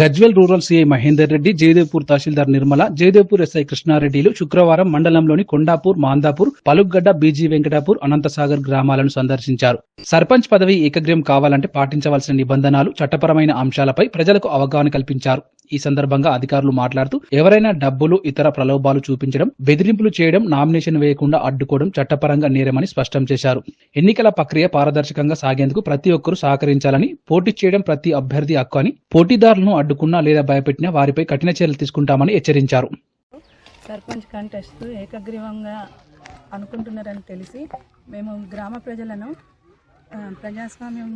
Gajwel rural CI Mahender Reddy Jayadevpur tahsildar Nirmala Jayadevpur SI కృష్ణారెడ్డిలు శుక్రవారం మండలంలోని కొండాపూర్ మాందాపూర్ పలుగ్గడ్డ బీజీ వెంకటాపూర్ అనంతసాగర్ గ్రామాలను సందర్శించారు. సర్పంచ్ పదవి ఏకగ్రీవం కావాలంటే పాటించవలసిన నిబంధనలు చట్టపరమైన అంశాలపై ప్రజలకు అవగాహన కల్పించారు. ఈ సందర్భంగా అధికారులు మాట్లాడుతూ ఎవరైనా డబ్బులు ఇతర ప్రలోభాలు చూపించడం బెదిరింపులు చేయడం నామినేషన్ వేయకుండా అడ్డుకోవడం చట్టపరంగా నేరమని స్పష్టం చేశారు. ఎన్నికల ప్రక్రియ పారదర్శకంగా సాగేందుకు ప్రతి ఒక్కరూ సహకరించాలని పోటీ చేయడం ప్రతి అభ్యర్థి హక్కు అని పోటీదారులను అడ్డుకున్నా లేదా భయపెట్టినా వారిపై కఠిన చర్యలు తీసుకుంటామని హెచ్చరించారు. సర్పంచ్ కంటెస్ట్ ఏకగ్రీవంగా అనుకుంటున్నారని తెలిసి మేము గ్రామ ప్రజలను ప్రజాస్వామ్యం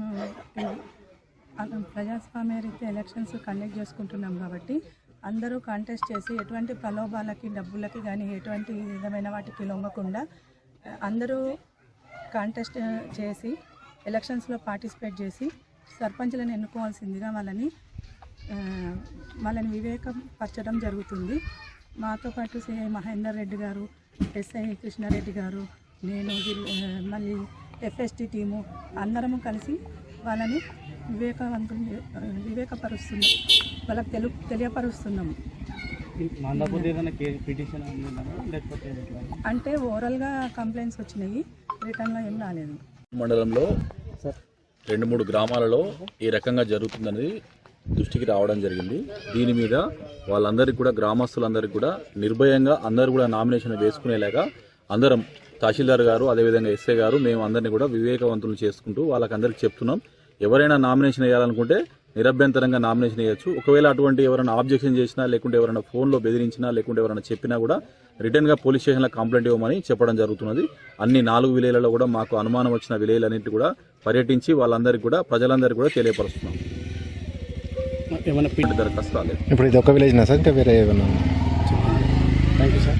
ప్రజాస్వామ్య రీత్యా ఎలక్షన్స్ కండక్ట్ చేసుకుంటున్నాం కాబట్టి అందరూ కాంటెస్ట్ చేసి ఎటువంటి ప్రలోభాలకి డబ్బులకి కానీ ఎటువంటి విధమైన వాటికి లొంగకుండా అందరూ కాంటెస్ట్ చేసి ఎలక్షన్స్లో పార్టిసిపేట్ చేసి సర్పంచ్లను ఎన్నుకోవాల్సిందిగా వాళ్ళని వాళ్ళని వివేకపరచడం జరుగుతుంది. మాతో పాటు సిఐ మహేందర్ రెడ్డి గారు ఎస్ఐ కృష్ణారెడ్డి గారు నేను మళ్ళీ ఎఫ్ఎస్టి టీము అందరము కలిసి వాళ్ళని వివేకవంతం వివేకపరుస్తున్నాం వాళ్ళకి తెలు తెలియపరుస్తున్నాము? అంటే ఓవరాల్గా కంప్లైంట్స్ వచ్చినాయి రిటర్న్లో ఏం రాలేదు. మండలంలో రెండు మూడు గ్రామాలలో ఈ రకంగా జరుగుతుందనేది దృష్టికి రావడం జరిగింది. దీని మీద వాళ్ళందరికీ కూడా గ్రామస్తులందరికీ కూడా నిర్భయంగా అందరూ కూడా నామినేషన్ వేసుకునేలాగా అందరం తహసీల్దార్ గారు అదేవిధంగా ఎస్ఐ గారు మేము అందరినీ కూడా వివేకవంతులు చేసుకుంటూ వాళ్ళకందరికీ చెప్తున్నాం. ఎవరైనా నామినేషన్ వేయాలనుకుంటే నిరభ్యంతరంగా నామినేషన్ వేయచ్చు. ఒకవేళ అటువంటి ఎవరైనా ఆబ్జెక్షన్ చేసినా లేకుంటే ఎవరైనా ఫోన్లో బెదిరించినా లేకుంటే ఎవరైనా చెప్పినా కూడా రిటర్న్గా పోలీస్ స్టేషన్లో కంప్లైంట్ ఇవ్వమని చెప్పడం జరుగుతున్నది. అన్ని నాలుగు విలేలలో కూడా మాకు అనుమానం వచ్చిన విలేలన్నింటి కూడా పర్యటించి వాళ్ళందరికీ కూడా ప్రజలందరికీ కూడా తెలియపరుస్తున్నాం. ఏమైనా దరఖాస్తు రాలేదు ఇప్పుడు ఇది ఒక విలేజ్ నా సార్? ఇంకా వేరే ఏమన్నా థ్యాంక్ యూ సార్.